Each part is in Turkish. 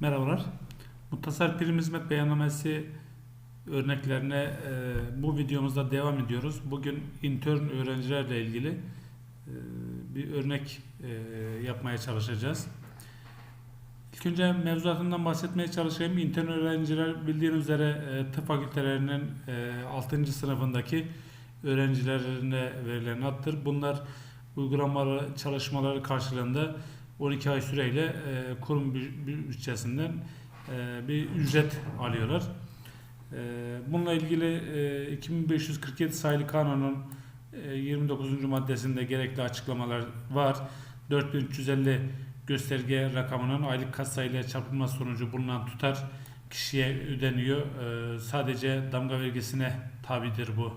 Merhabalar. Muhtasar prim hizmet beyannamesi örneklerine e, bu videomuzda devam ediyoruz. Bugün intern öğrencilerle ilgili e, bir örnek e, yapmaya çalışacağız. İlk önce mevzuatından bahsetmeye çalışayım. İntern öğrenciler bildiğiniz üzere e, tıp fakültelerinin e, 6. sınıfındaki öğrencilerine verilen addır. Bunlar uygulamalı çalışmaları karşılığında 12 ay süreyle e, kurum bü- bü- bütçesinden e, bir ücret alıyorlar. E, bununla ilgili e, 2547 sayılı kanunun e, 29. maddesinde gerekli açıklamalar var. 4350 gösterge rakamının aylık katsayıyla çarpılması sonucu bulunan tutar kişiye ödeniyor. E, sadece damga vergisine tabidir bu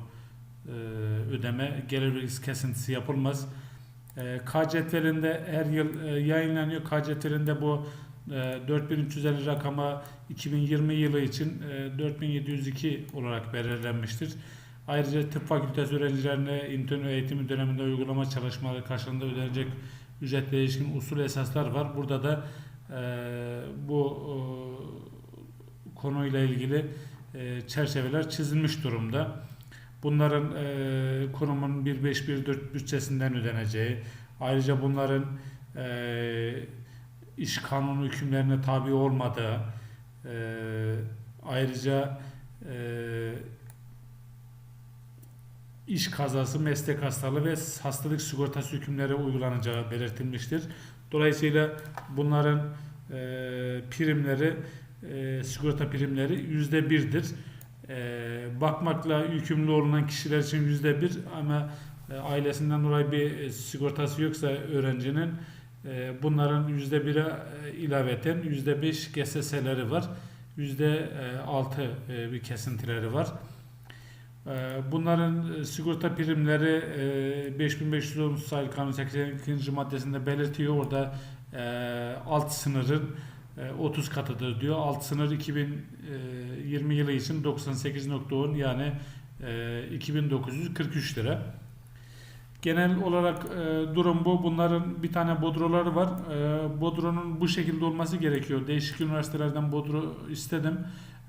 e, ödeme. Gelir vergisi kesintisi yapılmaz. E, K her yıl e, yayınlanıyor. K bu e, 4350 rakama 2020 yılı için e, 4702 olarak belirlenmiştir. Ayrıca tıp fakültesi öğrencilerine intern eğitimi döneminde uygulama çalışmaları karşılığında ödenecek ücretle ilişkin usul esaslar var. Burada da e, bu e, konuyla ilgili e, çerçeveler çizilmiş durumda. Bunların e, kurumun 1514 bütçesinden ödeneceği, ayrıca bunların e, iş kanunu hükümlerine tabi olmadığı, e, ayrıca e, iş kazası, meslek hastalığı ve hastalık sigortası hükümleri uygulanacağı belirtilmiştir. Dolayısıyla bunların e, primleri, e, sigorta primleri yüzde birdir. E, bakmakla yükümlü olunan kişiler için yüzde bir ama e, ailesinden dolayı bir e, sigortası yoksa öğrencinin e, bunların yüzde bire ilaveten yüzde beş GSS'leri var. Yüzde altı bir kesintileri var. Bunların sigorta primleri e, 5510 sayılı kanun 82. maddesinde belirtiyor. Orada alt sınırın 30 katıdır diyor. Alt sınır 2020 yılı için 98.10 yani e, 2943 lira. Genel olarak e, durum bu. Bunların bir tane bodroları var. E, bodronun bu şekilde olması gerekiyor. Değişik üniversitelerden bodro istedim.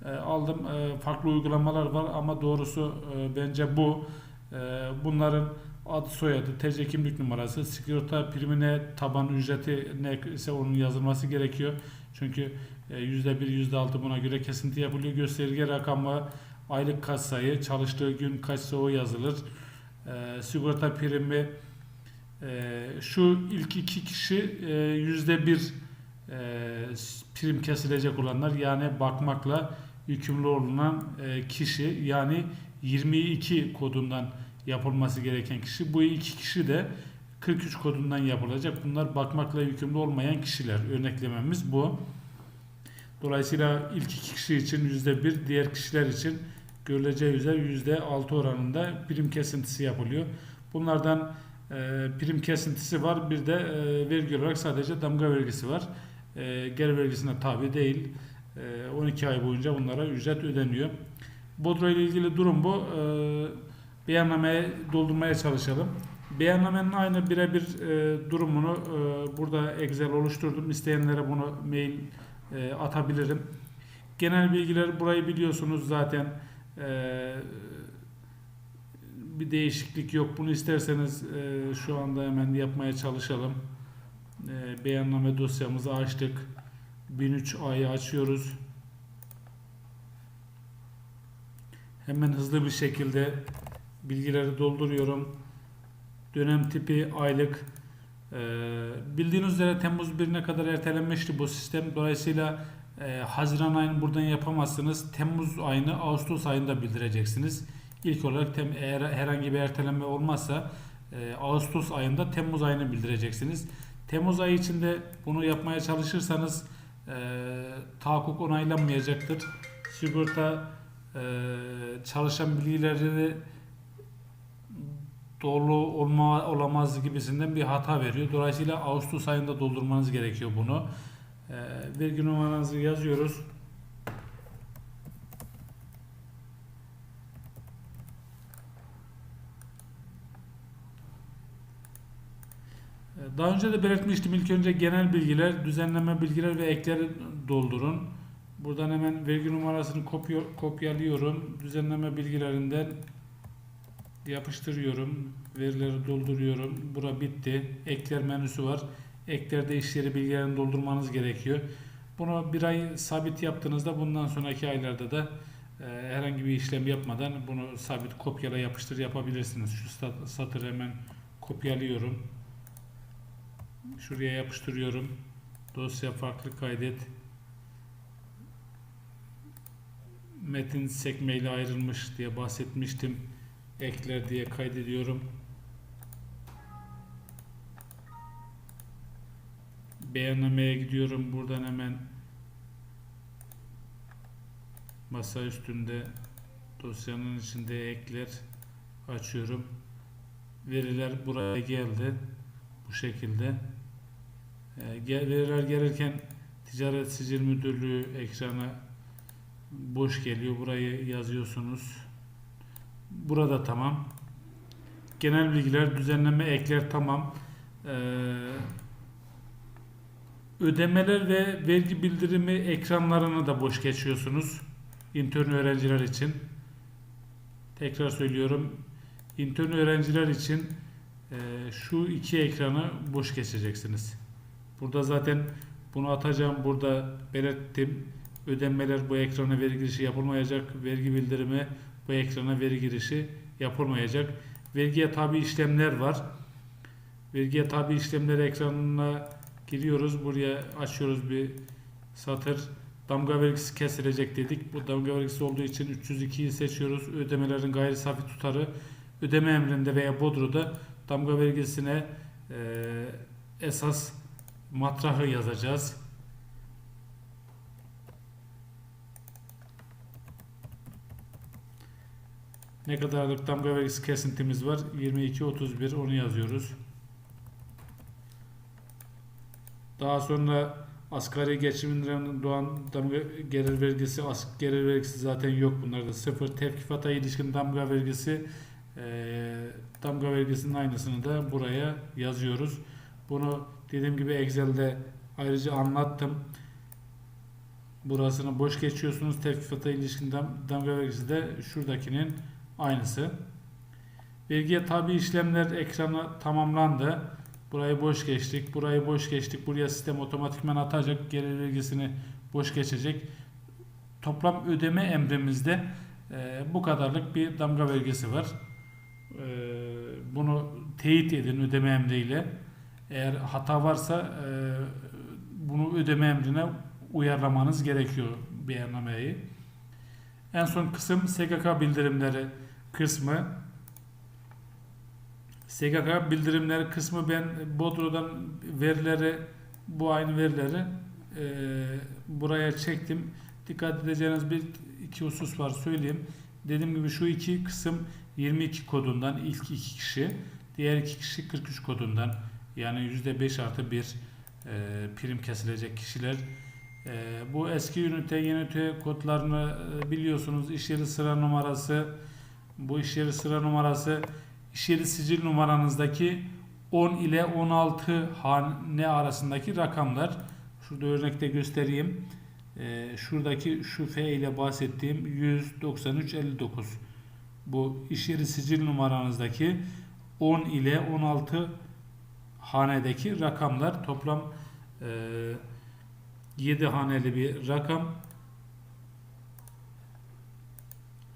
E, aldım. E, farklı uygulamalar var ama doğrusu e, bence bu. E, bunların ad soyadı, TC kimlik numarası, sigorta primine taban ücreti ne ise onun yazılması gerekiyor. Çünkü e, %1, %6 buna göre kesinti yapılıyor. Gösterge rakamı, aylık katsayı, çalıştığı gün kaçsa o yazılır. E, sigorta primi e, şu ilk iki kişi e, yüzde bir e, prim kesilecek olanlar yani bakmakla yükümlü olunan e, kişi yani 22 kodundan yapılması gereken kişi bu iki kişi de 43 kodundan yapılacak. Bunlar bakmakla yükümlü olmayan kişiler. Örneklememiz bu. Dolayısıyla ilk iki kişi için yüzde bir, diğer kişiler için görüleceği üzere yüzde altı oranında prim kesintisi yapılıyor. Bunlardan e, prim kesintisi var. Bir de e, vergi olarak sadece damga vergisi var. E, gelir vergisine tabi değil. E, 12 ay boyunca bunlara ücret ödeniyor. Bodro ile ilgili durum bu. E, beyannameyi doldurmaya çalışalım. Beyannamenin aynı birebir e, durumunu e, burada Excel oluşturdum. İsteyenlere bunu mail e, atabilirim. Genel bilgiler burayı biliyorsunuz zaten. E, bir değişiklik yok. Bunu isterseniz e, şu anda hemen yapmaya çalışalım. E, beyanname dosyamızı açtık. 1003 A'yı açıyoruz. Hemen hızlı bir şekilde bilgileri dolduruyorum. Dönem tipi aylık. Ee, bildiğiniz üzere Temmuz 1'ine kadar ertelenmişti bu sistem. Dolayısıyla e, Haziran ayını buradan yapamazsınız. Temmuz ayını Ağustos ayında bildireceksiniz. İlk olarak tem, eğer herhangi bir ertelenme olmazsa e, Ağustos ayında Temmuz ayını bildireceksiniz. Temmuz ayı içinde bunu yapmaya çalışırsanız e, tahakkuk onaylanmayacaktır. Sigorta e, çalışan bilgileri doğru olma olamaz gibisinden bir hata veriyor. Dolayısıyla Ağustos ayında doldurmanız gerekiyor bunu. E, vergi numaranızı yazıyoruz. Daha önce de belirtmiştim ilk önce genel bilgiler, düzenleme bilgiler ve ekleri doldurun. Buradan hemen vergi numarasını kopya- kopyalıyorum. Düzenleme bilgilerinden yapıştırıyorum. Verileri dolduruyorum. Bura bitti. Ekler menüsü var. Eklerde iş yeri bilgilerini doldurmanız gerekiyor. Bunu bir ay sabit yaptığınızda bundan sonraki aylarda da e, herhangi bir işlem yapmadan bunu sabit kopyala yapıştır yapabilirsiniz. Şu sat- satırı hemen kopyalıyorum. Şuraya yapıştırıyorum. Dosya farklı kaydet. Metin sekmeyle ayrılmış diye bahsetmiştim. Ekler diye kaydediyorum. Beyannameye gidiyorum. Buradan hemen masa üstünde dosyanın içinde ekler açıyorum. Veriler buraya geldi. Bu şekilde. Ee, veriler gelirken Ticaret Sicil Müdürlüğü ekrana boş geliyor. Burayı yazıyorsunuz. Burada tamam. Genel bilgiler, düzenleme, ekler tamam. Ee, ödemeler ve vergi bildirimi ekranlarını da boş geçiyorsunuz. İntern öğrenciler için. Tekrar söylüyorum. İntern öğrenciler için e, şu iki ekranı boş geçeceksiniz. Burada zaten bunu atacağım. Burada belirttim. Ödemeler bu ekrana veri girişi yapılmayacak. Vergi bildirimi bu ekrana veri girişi yapılmayacak. Vergiye tabi işlemler var. Vergiye tabi işlemler ekranına giriyoruz. Buraya açıyoruz bir satır. Damga vergisi kesilecek dedik. Bu damga vergisi olduğu için 302'yi seçiyoruz. Ödemelerin gayri safi tutarı ödeme emrinde veya bodroda damga vergisine e, esas matrahı yazacağız. Ne kadarlık damga vergisi kesintimiz var? 22.31 onu yazıyoruz. Daha sonra asgari geçiminden doğan damga gelir vergisi, as gelir vergisi zaten yok bunlarda. Sıfır tevkifata ilişkin damga vergisi eee damga vergisinin aynısını da buraya yazıyoruz. Bunu dediğim gibi Excel'de ayrıca anlattım. Burasını boş geçiyorsunuz. Tevkifata ilişkin dam- damga vergisi de şuradakinin aynısı. Vergiye tabi işlemler ekranı tamamlandı. Burayı boş geçtik. Burayı boş geçtik. Buraya sistem otomatikman atacak. Gelir vergisini boş geçecek. Toplam ödeme emrimizde e, bu kadarlık bir damga vergisi var. E, bunu teyit edin ödeme emriyle. Eğer hata varsa e, bunu ödeme emrine uyarlamanız gerekiyor beyannameyi. En son kısım SGK bildirimleri kısmı. SGK bildirimleri kısmı ben Bodro'dan verileri bu aynı verileri e, buraya çektim. Dikkat edeceğiniz bir iki husus var söyleyeyim. Dediğim gibi şu iki kısım 22 kodundan ilk iki kişi, diğer iki kişi 43 kodundan yani %5 artı 1 e, prim kesilecek kişiler. E, bu eski ünite, yeni ünite kodlarını e, biliyorsunuz. İş yeri sıra numarası, bu iş yeri sıra numarası iş yeri sicil numaranızdaki 10 ile 16 hane arasındaki rakamlar. Şurada örnekte göstereyim. Ee, şuradaki şu F ile bahsettiğim 19359. Bu iş yeri sicil numaranızdaki 10 ile 16 hanedeki rakamlar toplam e, 7 haneli bir rakam.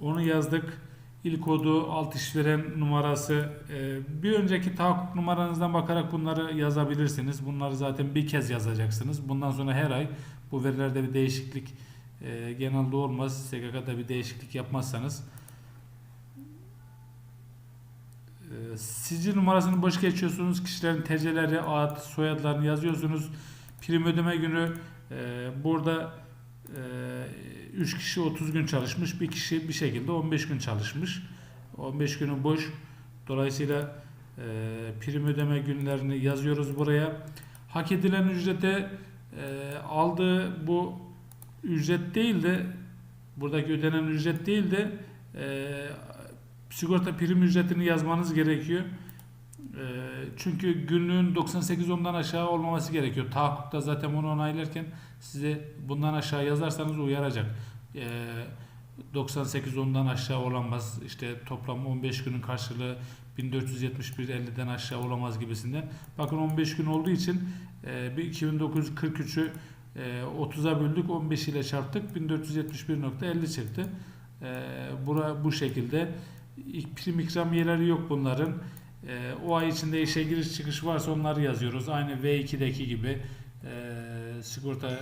Onu yazdık. İl kodu, alt işveren numarası. e, bir önceki tahakkuk numaranızdan bakarak bunları yazabilirsiniz. Bunları zaten bir kez yazacaksınız. Bundan sonra her ay bu verilerde bir değişiklik e, genelde olmaz. SGK'da bir değişiklik yapmazsanız. E, sicil numarasını boş geçiyorsunuz. Kişilerin TC'leri, ad, soyadlarını yazıyorsunuz. Prim ödeme günü burada 3 kişi 30 gün çalışmış, bir kişi bir şekilde 15 gün çalışmış. 15 günü boş. Dolayısıyla e, prim ödeme günlerini yazıyoruz buraya. Hak edilen ücrete e, aldığı bu ücret değil de buradaki ödenen ücret değil de e, sigorta prim ücretini yazmanız gerekiyor. E, çünkü günlüğün 98 ondan aşağı olmaması gerekiyor. Tahakkukta zaten bunu onaylarken size bundan aşağı yazarsanız uyaracak. E, 98 ondan aşağı olamaz. İşte toplam 15 günün karşılığı 1471.50'den aşağı olamaz gibisinden. Bakın 15 gün olduğu için e, bir 2943'ü e, 30'a böldük 15 ile çarptık 1471.50 çıktı. E, bura bu şekilde prim ikramiyeleri yok bunların. E, o ay içinde işe giriş çıkış varsa onları yazıyoruz. Aynı V2'deki gibi e, sigorta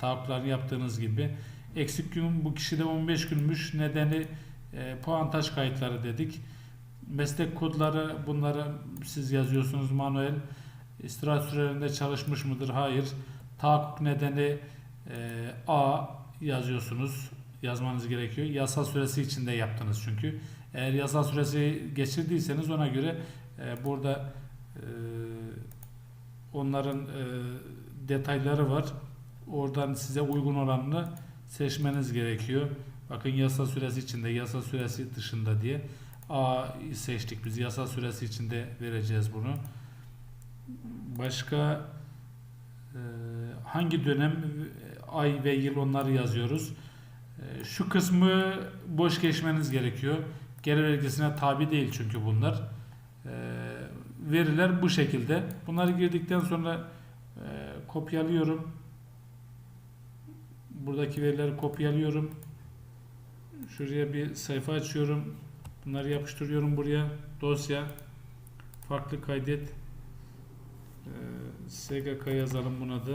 taahhütlerini yaptığınız gibi. Eksik gün bu kişide 15 günmüş. Nedeni e, puantaj kayıtları dedik. Meslek kodları bunları siz yazıyorsunuz manuel. İstirahat sürelerinde çalışmış mıdır? Hayır. Tahakkuk nedeni e, A yazıyorsunuz. Yazmanız gerekiyor. Yasal süresi içinde yaptınız çünkü. Eğer yasal süresi geçirdiyseniz ona göre e, burada e, onların e, detayları var. Oradan size uygun olanını seçmeniz gerekiyor. Bakın yasal süresi içinde, yasal süresi dışında diye. A seçtik biz. Yasal süresi içinde vereceğiz bunu. Başka e, hangi dönem, ay ve yıl onları yazıyoruz. Şu kısmı boş geçmeniz gerekiyor. Gelir vergisine tabi değil çünkü bunlar. E, veriler bu şekilde. Bunları girdikten sonra e, kopyalıyorum. Buradaki verileri kopyalıyorum. Şuraya bir sayfa açıyorum. Bunları yapıştırıyorum buraya. Dosya. Farklı kaydet. Ee, SGK yazalım buna da.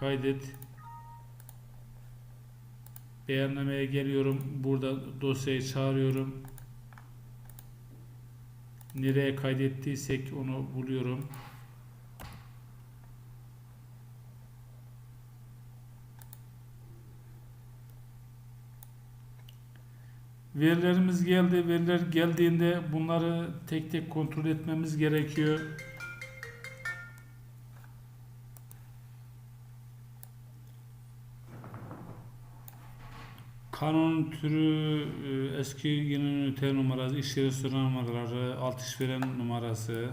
Kaydet. Beyannameye geliyorum. Burada dosyayı çağırıyorum. Nereye kaydettiysek onu buluyorum. Verilerimiz geldi. Veriler geldiğinde bunları tek tek kontrol etmemiz gerekiyor. Kanun türü e, eski yeni ünite numarası, iş yeri sıra numaraları, alt işveren numarası,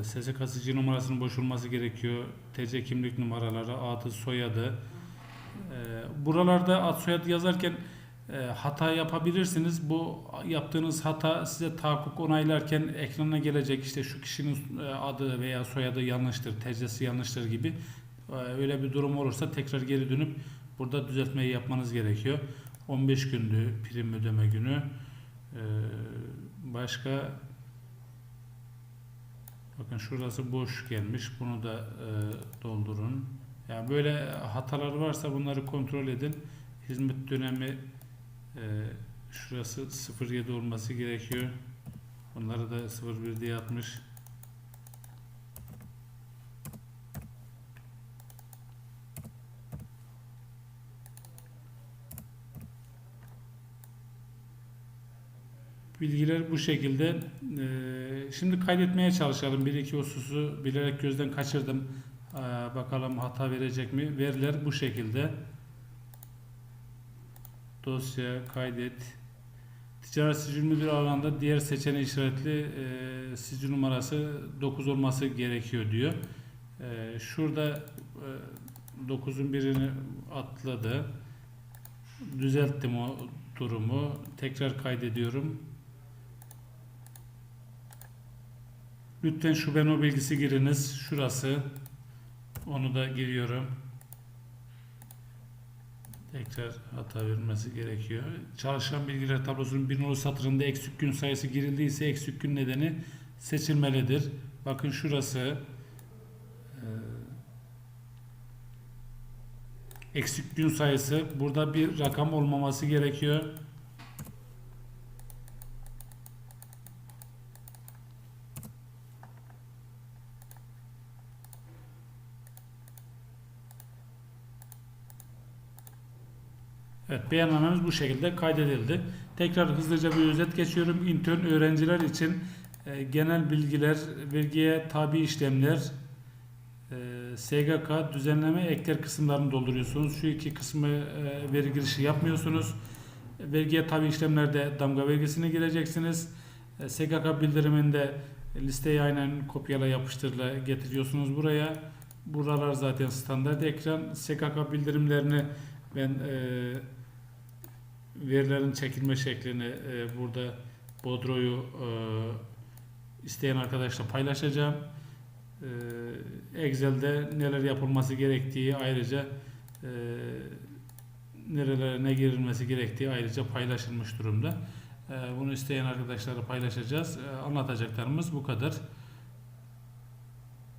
e, SSK sicil numarasının boş olması gerekiyor. TC kimlik numaraları, adı, soyadı. E, Buralarda ad soyadı yazarken hata yapabilirsiniz. Bu yaptığınız hata size tahakkuk onaylarken ekrana gelecek işte şu kişinin adı veya soyadı yanlıştır, TC'si yanlıştır gibi öyle bir durum olursa tekrar geri dönüp burada düzeltmeyi yapmanız gerekiyor. 15 gündü prim ödeme günü. E, başka bakın şurası boş gelmiş. Bunu da e, doldurun. Yani böyle hatalar varsa bunları kontrol edin. Hizmet dönemi ee, şurası 07 olması gerekiyor. Onları da 01 diye atmış. Bilgiler bu şekilde. Ee, şimdi kaydetmeye çalışalım. Bir iki hususu bilerek gözden kaçırdım. Ee, bakalım hata verecek mi? Veriler bu şekilde dosya kaydet ticaret sicil müdürü alanda diğer seçeneği işaretli e, sicil numarası 9 olması gerekiyor diyor. Şurada e, 9'un birini atladı. Düzelttim o durumu. Tekrar kaydediyorum. Lütfen şube no bilgisi giriniz. Şurası. Onu da giriyorum. Tekrar hata verilmesi gerekiyor. Çalışan bilgiler tablosunun bir nolu satırında eksik gün sayısı girildiyse eksik gün nedeni seçilmelidir. Bakın şurası e, eksik gün sayısı burada bir rakam olmaması gerekiyor. Evet, beyannamemiz bu şekilde kaydedildi. Tekrar hızlıca bir özet geçiyorum. İntern öğrenciler için e, genel bilgiler, vergiye tabi işlemler, e, SGK düzenleme ekler kısımlarını dolduruyorsunuz. Şu iki kısmı e, veri girişi yapmıyorsunuz. Vergiye tabi işlemlerde damga vergisini gireceksiniz. E, SGK bildiriminde listeyi aynen kopyala yapıştırla getiriyorsunuz buraya. Buralar zaten standart ekran. SGK bildirimlerini ben e, verilerin çekilme şeklini e, burada Bodro'yu e, isteyen arkadaşla paylaşacağım. E, Excel'de neler yapılması gerektiği ayrıca e, nerelere ne girilmesi gerektiği ayrıca paylaşılmış durumda. E, bunu isteyen arkadaşlara paylaşacağız. E, anlatacaklarımız bu kadar.